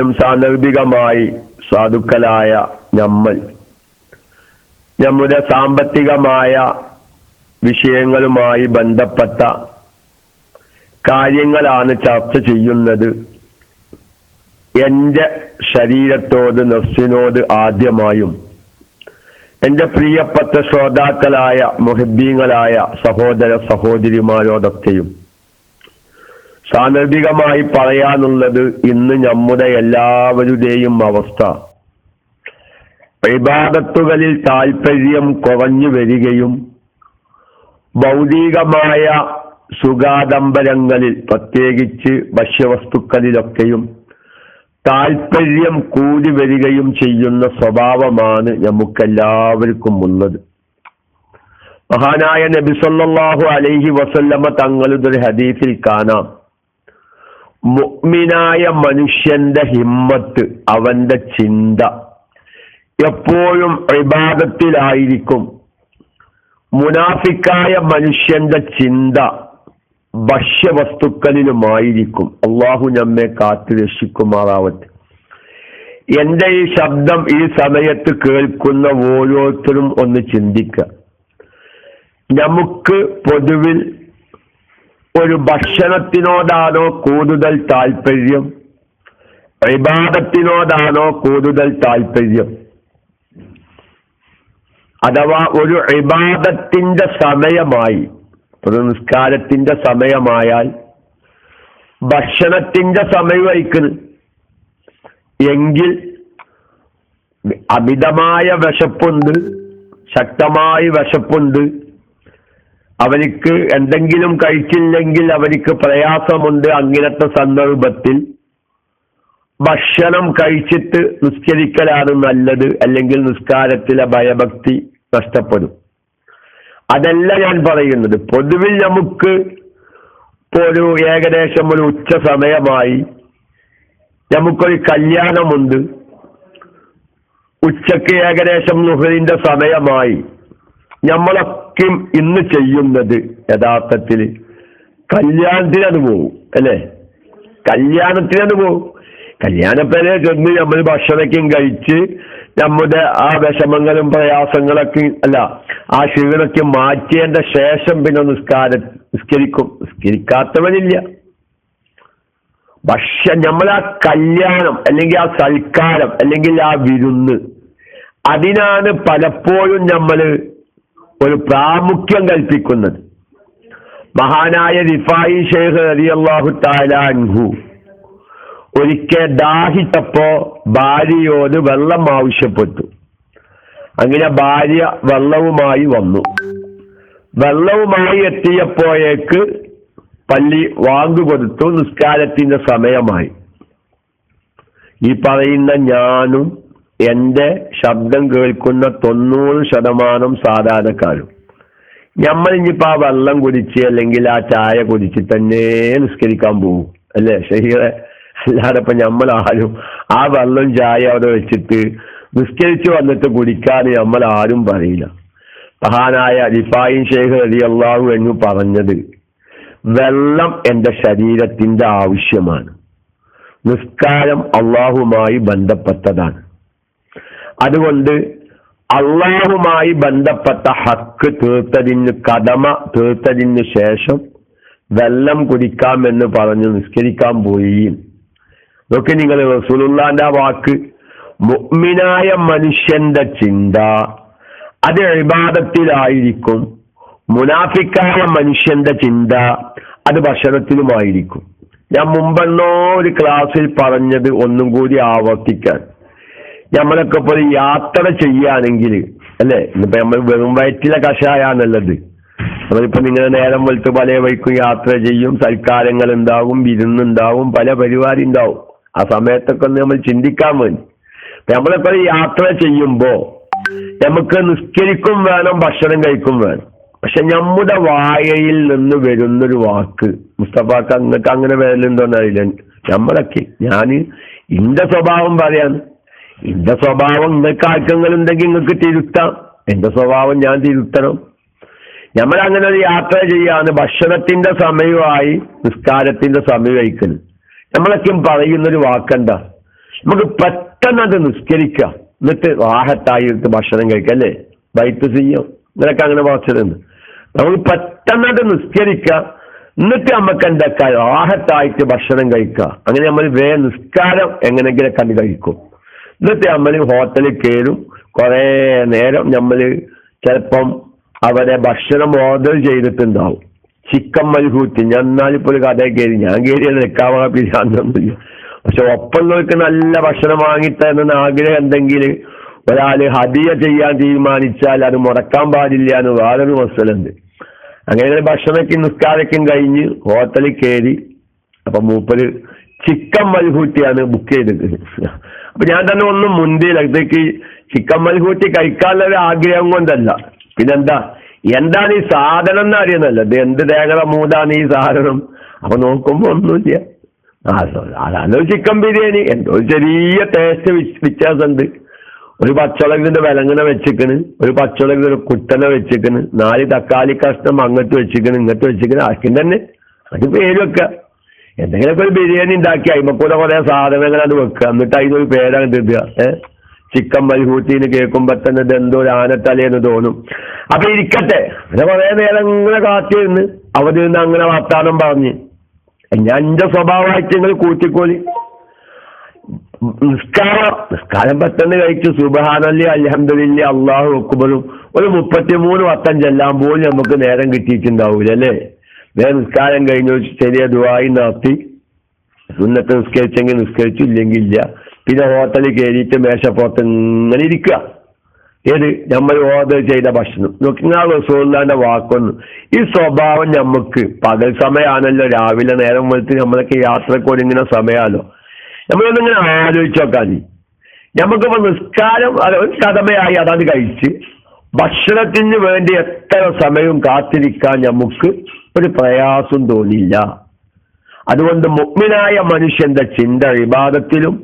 സാന്ദർഭികമായി സാധുക്കളായ നമ്മൾ. നമ്മുടെ സാമ്പത്തികമായ വിഷയങ്ങളുമായി ബന്ധപ്പെട്ട കാര്യങ്ങളാണ് ചർച്ച ചെയ്യുന്നത്. എന്റെ ശരീരത്തോട് നഫ്സിനോട് ആദ്യമായും എന്റെ പ്രിയപ്പെട്ട ശ്രോതാക്കളായ മുഹബ്ബീങ്ങളായ സഹോദര സഹോദരിമാരോടൊക്കെയും സാന്ദർഭികമായി പറയാനുള്ളത് ഇന്ന് നമ്മുടെ എല്ലാവരുടെയും അവസ്ഥ. വിവാദത്തുകളിൽ താല്പര്യം കുറഞ്ഞു വരികയും ഭൗതികമായ സുഖാഡംബരങ്ങളിൽ പ്രത്യേകിച്ച് ഭക്ഷ്യവസ്തുക്കളിലൊക്കെയും താല്പര്യം കൂടി വരികയും ചെയ്യുന്ന സ്വഭാവമാണ് നമുക്കെല്ലാവർക്കും ഉള്ളത്. മഹാനായ നബിസൊല്ലാഹു അലൈഹി വസല്ലമ തങ്ങളുടെ ഒരു ഹദീസിൽ കാണാം. മുഅ്മിനായ മനുഷ്യന്റെ ഹിമ്മത്ത് അവന്റെ ചിന്ത. എപ്പോഴും ഇബാദത്തിലായിരിക്കും. മുനാഫിക്കായ മനുഷ്യന്റെ ചിന്ത ഭക്ഷ്യവസ്തുക്കളിലുമായിരിക്കും. അള്ളാഹു നമ്മെ കാത്തു രക്ഷിക്കുമാറാവട്ടെ. എന്റെ ഈ ശബ്ദം ഈ സമയത്ത് കേൾക്കുന്ന ഓരോരുത്തരും ഒന്ന് ചിന്തിക്കുക നമുക്ക് പൊതുവിൽ ഒരു ഭക്ഷണത്തിനോടാണോ കൂടുതൽ താല്പര്യം ഇബാദത്തിനോടാണോ കൂടുതൽ താല്പര്യം അഥവാ ഒരു ഇബാദത്തിന്റെ സമയമായി നിസ്കാരത്തിന്റെ സമയമായാൽ ഭക്ഷണത്തിന്റെ സമയം വഹിക്കുന്നത് എങ്കിൽ അമിതമായ വിശപ്പുണ്ട് ശക്തമായി വിശപ്പുണ്ട് അവർക്ക് എന്തെങ്കിലും കഴിച്ചില്ലെങ്കിൽ അവർക്ക് പ്രയാസമുണ്ട് അങ്ങനത്തെ സന്ദർഭത്തിൽ ഭക്ഷണം കഴിച്ചിട്ട് നിസ്കരിക്കലാണ് നല്ലത് അല്ലെങ്കിൽ നിസ്കാരത്തിലെ ഭയഭക്തി നഷ്ടപ്പെടും. അതല്ല ഞാൻ പറയുന്നത്. പൊതുവിൽ നമുക്ക് ഇപ്പോൾ ഒരു ഏകദേശം ഒരു ഉച്ച സമയമായി നമുക്കൊരു കല്യാണമുണ്ട്. ഉച്ചയ്ക്ക് ഏകദേശം നുഹറിന്റെ സമയമായി. നമ്മളൊക്കെ ഇന്ന് ചെയ്യുന്നത് യഥാർത്ഥത്തിൽ കല്യാണത്തിനത് പോകും അല്ലേ? കല്യാണത്തിനത് പോകും കല്യാണപ്പേരെ ചെന്ന് നമ്മൾ ഭക്ഷണക്കും കഴിച്ച് നമ്മുടെ ആ വിഷമങ്ങളും പ്രയാസങ്ങളൊക്കെ അല്ല ആ ക്ഷീണൊക്കെ മാറ്റിയതിന്റെ ശേഷം പിന്നെ നിസ്കാര നിസ്കരിക്കും. നിസ്കരിക്കാത്തവനില്ല. ഭക്ഷ നമ്മൾ ആ കല്യാണം അല്ലെങ്കിൽ ആ സൽക്കാരം അല്ലെങ്കിൽ ആ വിരുന്ന് അതിനാണ് പലപ്പോഴും നമ്മൾ ഒരു പ്രാമുഖ്യം കൽപ്പിക്കുന്നത്. മഹാനായ റിഫായി ഷെയ്ഖ് അലി അള്ളാഹു താലാൻഹു ഒരിക്കൽ ദാഹിച്ചപ്പോ ഭാര്യയോട് വെള്ളം ആവശ്യപ്പെട്ടു. അങ്ങനെ ഭാര്യ വെള്ളവുമായി വന്നു. വെള്ളവുമായി എത്തിയപ്പോഴേക്ക് പള്ളി വാങ്ങുകൊടുത്തു നിസ്കാരത്തിന്റെ സമയമായി. ഈ പറയുന്ന ഞാനും എന്റെ ശബ്ദം കേൾക്കുന്ന തൊണ്ണൂറ് ശതമാനം സാധാരണക്കാരും. നമ്മൾ ഇനിയിപ്പോ ആ വെള്ളം കുടിച്ച് അല്ലെങ്കിൽ ആ ചായ കുടിച്ച് തന്നെ നിസ്കരിക്കാൻ പോകും അല്ലേ? ശരിയെ അല്ലാതെ ഇപ്പൊ നമ്മൾ ആരും ആ വെള്ളം ചായ അവിടെ വെച്ചിട്ട് നിസ്കരിച്ച് വന്നിട്ട് കുടിക്കാൻ നമ്മൾ ആരും പറയില്ല. മഹാനായ അലിഫായി ഷേഖ് അലി അള്ളാഹു എന്ന് പറഞ്ഞത് വെള്ളം എന്റെ ശരീരത്തിന്റെ ആവശ്യമാണ്. നിസ്കാരം അള്ളാഹുമായി ബന്ധപ്പെട്ടതാണ്. അതുകൊണ്ട് അള്ളാഹുമായി ബന്ധപ്പെട്ട ഹക്ക് തീർത്തതിന് കടമ തീർത്തതിന് ശേഷം വെള്ളം കുടിക്കാമെന്ന് പറഞ്ഞ് നിസ്കരിക്കാൻ പോയി ഇതൊക്കെ നിങ്ങൾ റസൂലുള്ളാന്റെ വാക്ക് മുഅ്മിനായ മനുഷ്യന്റെ ചിന്ത അത് ഇബാദത്തിലായിരിക്കും മുനാഫിക്കായ മനുഷ്യന്റെ ചിന്ത അത് ഭക്ഷണത്തിലുമായിരിക്കും. ഞാൻ മുമ്പെന്നോ ഒരു ക്ലാസ്സിൽ പറഞ്ഞത് ഒന്നും കൂടി ആവർത്തിക്കാൻ. നമ്മളൊക്കെ ഒരു യാത്ര ചെയ്യുകയാണെങ്കിൽ അല്ലേ? ഇന്നിപ്പോ നമ്മൾ വെറും വയറ്റിലെ കഷായാണുള്ളത്. നമ്മളിപ്പോ നിങ്ങൾ നേരം വെളുത്ത് പല വഴിക്കും യാത്ര ചെയ്യും സൽക്കാരങ്ങൾ ഉണ്ടാവും വിരുന്നുണ്ടാവും പല പരിപാടി ഉണ്ടാവും ആ സമയത്തൊക്കെ ഒന്ന് നമ്മൾ ചിന്തിക്കാൻ വേണ്ടി. ഒരു യാത്ര ചെയ്യുമ്പോ നമുക്ക് നിസ്കരിക്കും വേണം ഭക്ഷണം കഴിക്കും വേണം. പക്ഷെ നമ്മുടെ വായയിൽ നിന്ന് വരുന്നൊരു വാക്ക് മുസ്തഫാക്ക് അങ്ങക്ക് അങ്ങനെ വരലുണ്ടോന്ന് അറിയില്ല. നമ്മളൊക്കെ ഞാൻ ഇന്റെ സ്വഭാവം പറയാൻ എന്റെ സ്വഭാവം നിങ്ങൾക്ക് ആർക്കെങ്കിലുണ്ടെങ്കിൽ നിങ്ങൾക്ക് തിരുത്താം. എന്റെ സ്വഭാവം ഞാൻ തിരുത്തണം. നമ്മൾ അങ്ങനെ ഒരു യാത്ര ചെയ്യാണ് ഭക്ഷണത്തിന്റെ സമയമായി നിസ്കാരത്തിന്റെ സമയം കഴിക്കൽ നമ്മളൊക്കെ പറയുന്നൊരു വാക്കെന്താ? നമുക്ക് പെട്ടെന്ന് അത് നിസ്കരിക്കാം. എന്നിട്ട് വാഹത്തായിട്ട് ഭക്ഷണം കഴിക്കാം അല്ലേ? വൈറ്റ് ചെയ്യും നിനക്ക് അങ്ങനെ വാച്ചതുണ്ട്. നമുക്ക് പെട്ടെന്ന് അത് നിസ്കരിക്കാം. എന്നിട്ട് നമുക്ക് എന്താക്കാം വാഹത്തായിട്ട് ഭക്ഷണം കഴിക്കുക അങ്ങനെ നമ്മൾ വേ നിസ്കാരം എങ്ങനെയെങ്കിലും കണ്ട് കഴിക്കും. എന്നിട്ട് നമ്മൾ ഹോട്ടലിൽ കയറും കുറേ. നേരം നമ്മൾ ചിലപ്പം അവരെ ഭക്ഷണം ഓർഡർ ചെയ്തിട്ടുണ്ടാവും. ചിക്കൻ മൽഹൂത്തി. ഞാൻ എന്നാലിപ്പോൾ ഒരു കഥ കയറി ഞാൻ കയറിയത് നിൽക്കാവാ പിരിയാന്നൊന്നുമില്ല പക്ഷെ ഒപ്പമുള്ളവർക്ക് നല്ല ഭക്ഷണം വാങ്ങിത്തരുന്ന ആഗ്രഹം എന്തെങ്കിൽ ഒരാൾ ഹദിയ ചെയ്യാൻ തീരുമാനിച്ചാൽ അത് മുടക്കാൻ പാടില്ല എന്ന് വേറൊരു മസലുണ്ട് അങ്ങനെ ഭക്ഷണമൊക്കെ നിസ്കാരക്കും കഴിഞ്ഞ് ഹോട്ടലിൽ കയറി അപ്പൊ മൂപ്പര് ചിക്കൻ മൽഹൂട്ടിയാണ് ബുക്ക് ചെയ്തത്. അപ്പൊ ഞാൻ തന്നെ ഒന്നും മുന്തിയില്ല ഇതേക്ക് ചിക്കൻ മൽഹൂട്ടി കഴിക്കാനുള്ള ആഗ്രഹം കൊണ്ടല്ല. പിന്നെന്താ? എന്താണ് ഈ സാധനം എന്ന് അറിയുന്നല്ലോ ഇത് എന്ത് തേങ്ങ മൂതാണ് ഈ സാധനം? അപ്പൊ നോക്കുമ്പോ ഒന്നുമില്ല. ആ അതാണ് ചിക്കൻ ബിരിയാണി. എന്തോ ചെറിയ ടേസ്റ്റ് വ്യത്യാസമുണ്ട്. ഒരു പച്ചളകിന്റെ വിലങ്ങനെ വെച്ചിക്കണ് ഒരു പച്ചളകിന്റെ ഒരു കുട്ടനെ വെച്ചിക്കണ് നാല് തക്കാളി കഷ്ണം അങ്ങോട്ട് വെച്ചിക്കണ് ഇങ്ങോട്ട് വെച്ചിക്കണ് ആക്കിൻ തന്നെ അത് പേര് വെക്കുക എന്തെങ്കിലുമൊക്കെ ഒരു ബിരിയാണി ഉണ്ടാക്കി അയിമക്കൂടെ കുറെ സാധനങ്ങളാണ് വെക്കുക. എന്നിട്ട് അതിനൊരു പേരാണ് ഇടുക. ഏഹ് ചിക്കൻ മൽഹൂട്ടിന്ന് കേൾക്കുമ്പോ തന്നെ ഇത് എന്തോ ഒരു ആനത്തലേന്ന് തോന്നും. അപ്പൊ ഇരിക്കട്ടെ. അങ്ങനെ കുറെ നേരം ഇങ്ങനെ കാത്തിരുന്ന് അവധി നിന്ന് അങ്ങനെ വർത്താനം പറഞ്ഞ്. ഞാൻ എന്റെ സ്വഭാവമായിട്ട് നിങ്ങൾ കൂട്ടിക്കോളി. നിസ്കാരം നിസ്കാരം പെട്ടെന്ന് കഴിച്ചു സുബഹാനല്ലി അലഹമില്ല അള്ളാഹു വെക്കുമ്പോഴും ഒരു മുപ്പത്തിമൂന്ന് വട്ടം ചെല്ലാൻ പോലും നമുക്ക് നേരം കിട്ടിയിട്ടുണ്ടാവൂല അല്ലേ? വേറെ നിസ്കാരം കഴിഞ്ഞു ചെറിയ ദുബായി നടത്തി സുന്നത്ത് നിസ്കരിച്ചെങ്കിൽ നിസ്കരിച്ചു ഇല്ലെങ്കിൽ ഇല്ല പിന്നെ ഹോട്ടലിൽ കയറിയിട്ട് മേശപ്പുറത്ത് ഇങ്ങനെ ഇരിക്കുക. ഏത്? നമ്മൾ ഓർഡർ ചെയ്ത ഭക്ഷണം. നോക്കിയാൽ റസൂല്ലാന്റെ വാക്കൊന്നും. ഈ സ്വഭാവം നമുക്ക് പകൽ സമയമാണല്ലോ രാവിലെ നേരം വെളുത്ത് നമ്മളൊക്കെ യാത്രയ്ക്ക് ഒരുങ്ങുന്ന സമയമാണല്ലോ നമ്മളൊന്നിങ്ങനെ ആലോചിച്ച് നോക്കാൻ നമുക്കിപ്പോ നിസ്കാരം ഒരു കടമയായി അതാണ് കഴിച്ച് ഭക്ഷണത്തിന് വേണ്ടി എത്ര സമയവും കാത്തിരിക്കാൻ നമുക്ക് ഒരു പ്രയാസം തോന്നില്ല അതുകൊണ്ട് മുഗ്മിനായ മനുഷ്യന്റെ ചിന്ത വിവാദത്തിലും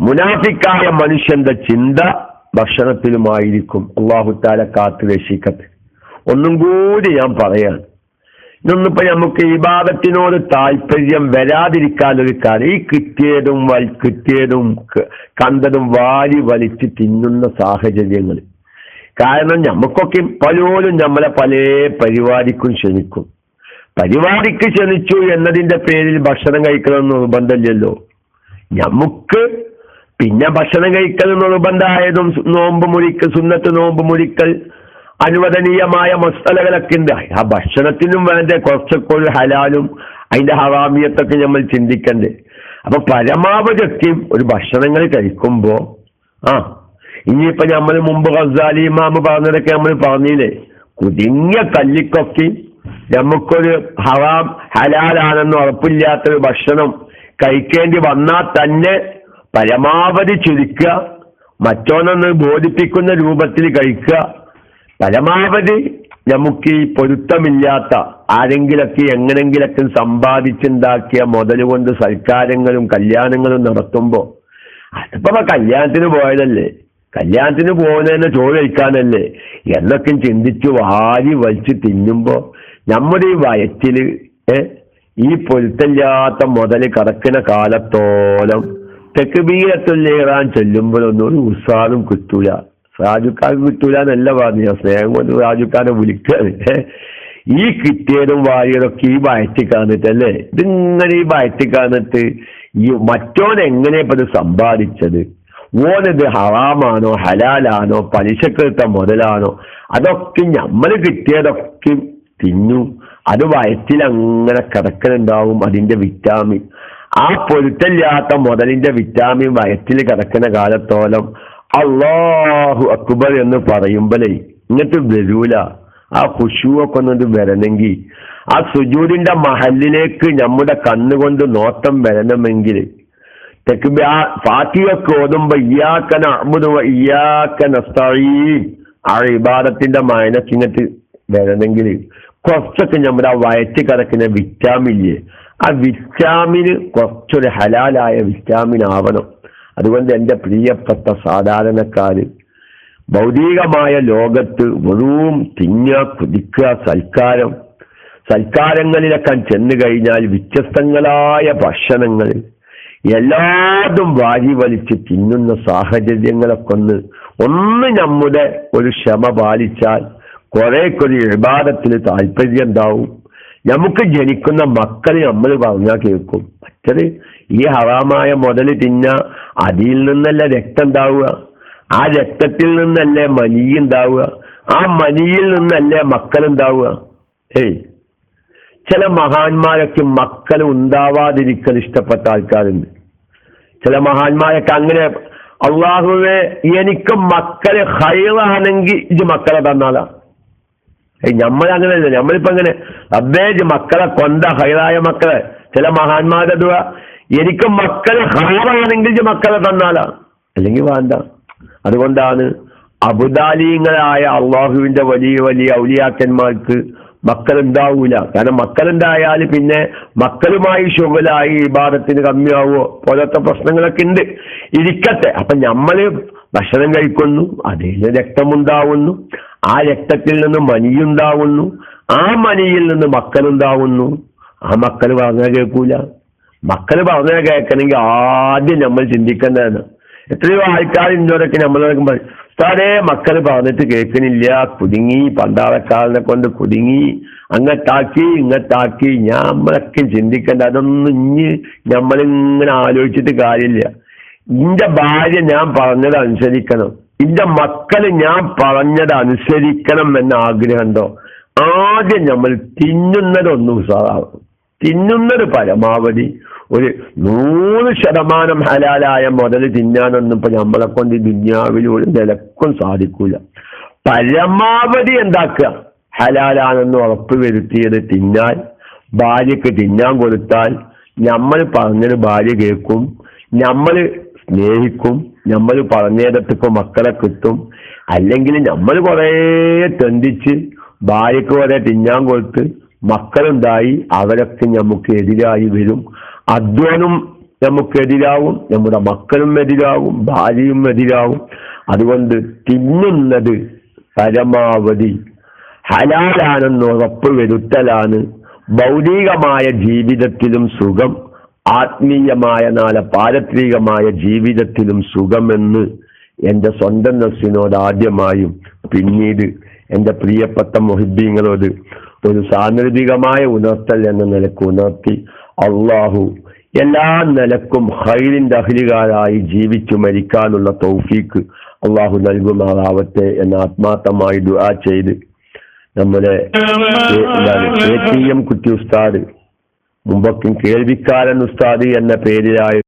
മുനാഫിക്കായ മനുഷ്യന്റെ ചിന്ത ഭക്ഷണത്തിലുമായിരിക്കും. അള്ളാഹുത്താല കാത്തു രക്ഷിക്കട്ടെ. ഒന്നും കൂടി ഞാൻ പറയാൻ ഇന്നിപ്പോ നമുക്ക് ഇബാദത്തിനോട് താല്പര്യം വരാതിരിക്കാൻ ഒരു കാര്യം ഈ കിട്ടിയതും വൽ കിട്ടിയതും കണ്ടതും വാരി വലിച്ച് തിന്നുന്ന സാഹചര്യങ്ങൾ കാരണം നമുക്കൊക്കെ പലരും നമ്മളെ പല പരിപാടിക്കും ക്ഷണിക്കും. പരിപാടിക്ക് ക്ഷണിച്ചു എന്നതിന്റെ പേരിൽ ഭക്ഷണം കഴിക്കണമെന്ന് നിർബന്ധമില്ലല്ലോ. നമുക്ക് പിന്നെ ഭക്ഷണം കഴിക്കൽ നിർബന്ധമായതും നോമ്പ് മുറിക്കൽ സുന്നത്ത് നോമ്പ് മുറിക്കൽ അനുവദനീയമായ മസ്തലകളൊക്കെ ഉണ്ട്. ആ ഭക്ഷണത്തിനും വേണ്ട കുറച്ചൊക്കെ ഒരു ഹലാലും അതിന്റെ ഹറാമിയത്തൊക്കെ നമ്മൾ ചിന്തിക്കണ്ടേ. അപ്പൊ പരമാവധി ഒരു ഭക്ഷണങ്ങൾ കഴിക്കുമ്പോ ആ ഇനിയിപ്പോ നമ്മൾ മുമ്പ് ഗസാലി ഇമാമ് പറഞ്ഞതൊക്കെ നമ്മൾ പറഞ്ഞില്ലേ? കുതിങ്ങിയ കല്ലിക്കൊക്കെ നമുക്കൊരു ഹറാം ഹലാലാണെന്ന് ഉറപ്പില്ലാത്തൊരു ഭക്ഷണം കഴിക്കേണ്ടി വന്നാൽ തന്നെ പരമാവധി ചുരുക്കുക മറ്റോനൊന്ന് ബോധിപ്പിക്കുന്ന രൂപത്തിൽ കഴിക്കുക. പരമാവധി നമുക്ക് ഈ പൊരുത്തമില്ലാത്ത ആരെങ്കിലൊക്കെ എങ്ങനെങ്കിലൊക്കെ സമ്പാദിച്ചുണ്ടാക്കിയ മുതൽ കൊണ്ട് സൽക്കാരങ്ങളും കല്യാണങ്ങളും നടത്തുമ്പോൾ അതിപ്പോ കല്യാണത്തിന് പോയതല്ലേ? കല്യാണത്തിന് പോകുന്നതിന് ചോറ് കഴിക്കാനല്ലേ? എന്നൊക്കെ ചിന്തിച്ച് വാരി വലിച്ച് തിന്നുമ്പോ നമ്മുടെ ഈ വയറ്റിൽ ഏർ ഈ പൊരുത്തല്ലാത്ത മുതൽ കടക്കുന്ന കാലത്തോളം തെക്കുബീരത്തുള്ളേറാൻ ചെല്ലുമ്പോഴൊന്നും ഒരു ഉത്സാഹം കിട്ടൂല. രാജുക്കാർക്ക് കിട്ടൂല എന്നല്ല പറഞ്ഞു ഞാൻ സ്നേഹം കൊണ്ട് രാജുക്കാരെ വിളിക്കാണ്. ഈ കിട്ടിയതും വാരിയതൊക്കെ ഈ വയറ്റി കാണിട്ടല്ലേ ഇതിങ്ങനെ ഈ വയറ്റി കാണിട്ട് ഈ മറ്റോൻ എങ്ങനെ ഇപ്പൊ ഇത് സമ്പാദിച്ചത്? ഓനത് ഹറാമാണോ ഹലാലാണോ പലിശക്കെടുത്ത മുതലാണോ? അതൊക്കെ നമ്മൾ കിട്ടിയതൊക്കെ തിന്നു. അത് വയറ്റിൽ അങ്ങനെ കിടക്കലുണ്ടാവും അതിന്റെ വിറ്റാമിൻ. ആ പൊരുത്തല്ലാത്ത മുതലിന്റെ വിറ്റാമിൻ വയറ്റിൽ കിടക്കുന്ന കാലത്തോളം അള്ളാഹു അക്ബർ എന്ന് പറയുമ്പോഴേ ഇങ്ങനത്തെ വരൂല. ആ ഖുഷുവൊക്കെ ഒന്നത് വരണമെങ്കിൽ ആ സുജൂദിന്റെ മഹലിലേക്ക് നമ്മുടെ കണ്ണുകൊണ്ട് നോട്ടം വരണമെങ്കിൽ തെക്ക് ഫാത്തിയൊക്കെ ഓതുമ്പോ ഇയാക്കന അഹമ്മദ് ഇയാക്കന ആ ഇബാദത്തിന്റെ മയനക്ക് ഇങ്ങോട്ട് വരണമെങ്കിൽ കുറച്ചൊക്കെ നമ്മുടെ ആ വയറ്റ് കിടക്കുന്ന വിറ്റാമില്ലേ ആ വിറ്റാമിന് കുറച്ചൊരു ഹലാലായ വിറ്റാമിൻ ആവണം അതുകൊണ്ട് എന്റെ പ്രിയപ്പെട്ട സാധാരണക്കാര് ഭൗതികമായ ലോകത്ത് വെറും തിങ്ങ കുതിക്കുക സൽക്കാരം സൽക്കാരങ്ങളിലൊക്കെ ചെന്നു കഴിഞ്ഞാൽ വ്യത്യസ്തങ്ങളായ ഭക്ഷണങ്ങൾ എല്ലാതും വാരി വലിച്ച് തിന്നുന്ന സാഹചര്യങ്ങളൊക്കെ ഒന്ന് ഒന്ന് നമ്മുടെ ഒരു ക്ഷമ പാലിച്ചാൽ കുറേയൊക്കെ വിവാദത്തിൽ താല്പര്യം ഉണ്ടാവും. നമുക്ക് ജനിക്കുന്ന മക്കൾ നമ്മൾ പറഞ്ഞാൽ കേൾക്കും. മറ്റത് ഈ ഹറാമായ മുതൽ തിന്ന അതിൽ നിന്നല്ല രക്തം ഉണ്ടാവുക. ആ രക്തത്തിൽ നിന്നല്ലേ മനി ഉണ്ടാവുക. ആ മനിയിൽ നിന്നല്ലേ മക്കൾ ഉണ്ടാവുക. ഏയ്. ചില മഹാന്മാരൊക്കെ മക്കൾ ഉണ്ടാവാതിരിക്കൽ ഇഷ്ടപ്പെട്ട ആൾക്കാരുണ്ട്. ചില മഹാന്മാരൊക്കെ അങ്ങനെ അള്ളാഹുവെ എനിക്ക് മക്കളെ ഹൈറാണെങ്കിൽ ഇത് മക്കളെ തന്നാലാ. ഏയ് നമ്മൾ അങ്ങനെയല്ല നമ്മളിപ്പോ അങ്ങനെ അബ്ബേജ് മക്കളെ കൊണ്ട ഹൈറായ മക്കളെ ചില മഹാന്മാരുടെ ദുആ എനിക്ക് മക്കളെ ഹൈറാണെങ്കിൽ മക്കളെ തന്നാലാ. അല്ലെങ്കിൽ വേണ്ട. അതുകൊണ്ടാണ് അബുദാലിങ്ങളായ അള്ളാഹുവിന്റെ വലിയ വലിയ ഔലിയാക്കന്മാർക്ക് മക്കളുണ്ടാവൂല. കാരണം മക്കളുണ്ടായാൽ പിന്നെ മക്കളുമായി ശുഭലായി ഇബാദത്തിന് കമ്മിയാവോ? പോലത്തെ പ്രശ്നങ്ങളൊക്കെ ഉണ്ട്. ഇരിക്കട്ടെ. അപ്പൊ നമ്മൾ ഭക്ഷണം കഴിക്കുന്നു. അതിൽ രക്തമുണ്ടാവുന്നു. ആ രക്തത്തിൽ നിന്ന് മനിയുണ്ടാവുന്നു. ആ മനിയിൽ നിന്ന് മക്കളുണ്ടാവുന്നു. ആ മക്കൾ പറഞ്ഞാൽ കേൾക്കൂല. മക്കൾ പറഞ്ഞാൽ കേൾക്കണമെങ്കിൽ ആദ്യം നമ്മൾ ചിന്തിക്കേണ്ടതാണ്. എത്രയോ ആൾക്കാർ ഇന്നോടൊക്കെ നമ്മളൊക്കെ ഉസ്താദേ മക്കൾ പറഞ്ഞിട്ട് കേൾക്കണില്ല. കുടുങ്ങി പണ്ടാളക്കാരനെ കൊണ്ട് കുടുങ്ങി. അങ്ങട്ടാക്കി ഇങ്ങട്ടാക്കി. ഞമ്മളൊക്കെ ചിന്തിക്കണ്ട. അതൊന്നും ഇനി നമ്മളിങ്ങനെ ആലോചിച്ചിട്ട് കാര്യമില്ല. ഇന്റെ ഭാര്യ ഞാൻ പറഞ്ഞത് അനുസരിക്കണം. ഇന്റെ മക്കൾ ഞാൻ പറഞ്ഞത് അനുസരിക്കണം എന്ന ആഗ്രഹം ആഗ്രഹമുണ്ടോ ആദ്യം നമ്മൾ തിന്നുന്നതൊന്നും ഉസാറാവും തിന്നുന്നത് പരമാവധി ഒരു നൂറ് ശതമാനം ഹലാലായ മുതൽ തിന്നാനൊന്നും ഇപ്പൊ നമ്മളെ കൊണ്ട് ദുന്യാവിൽ ഒരു നിലക്കും സാധിക്കൂല. പരമാവധി എന്താക്കുക? ഹലാലാണെന്ന് ഉറപ്പ് വരുത്തിയത് തിന്നാൽ ഭാര്യക്ക് തിന്നാൻ കൊടുത്താൽ നമ്മൾ പറഞ്ഞത് ഭാര്യ കേൾക്കും നമ്മൾ സ്നേഹിക്കും നമ്മൾ പറഞ്ഞിടത്തേക്ക് മക്കളെ കിട്ടും. അല്ലെങ്കിൽ നമ്മൾ കുറേ തെണ്ടിച്ച് ഭാര്യക്ക് വരെ തിന്നാൻ കൊടുത്ത് മക്കളുണ്ടായി അവരൊക്കെ നമുക്ക് എതിരായി വരും. അധ്വാനം നമുക്കെതിരാവും നമ്മുടെ മക്കളും എതിരാവും ഭാര്യയും എതിരാവും. അതുകൊണ്ട് തിന്നുന്നത് പരമാവധി ഹലാലാണെന്ന് ഉറപ്പ് വരുത്തലാണ്. ഭൗതികമായ ജീവിതത്തിലും സുഖം ആത്മീയമായ നാല പാരത്രികമായ ജീവിതത്തിലും സുഖമെന്ന് എന്റെ സ്വന്തം നസ്സിനോട് ആദ്യമായും പിന്നീട് എന്റെ പ്രിയപ്പെട്ട മൊഹിബീങ്ങളോട് ഒരു സാന്ദർഭികമായ ഉണർത്തൽ എന്ന നിലയ്ക്ക് ഉണർത്തി അള്ളാഹു എല്ലാ നിലക്കും ഹൈലിന്റെ അഹ്ലികാരായി ജീവിച്ചു മരിക്കാനുള്ള തൗഫീക്ക് അള്ളാഹു നൽകുമാറാവട്ടെ എന്ന് ആത്മാർത്ഥമായി ദുആ ചെയ്ത് നമ്മുടെ എ ടി എം ഉസ്താദ് മുമ്പൊക്കെ കേൾവിക്കാരൻ ഉസ്താദ് എന്ന പേരിലായി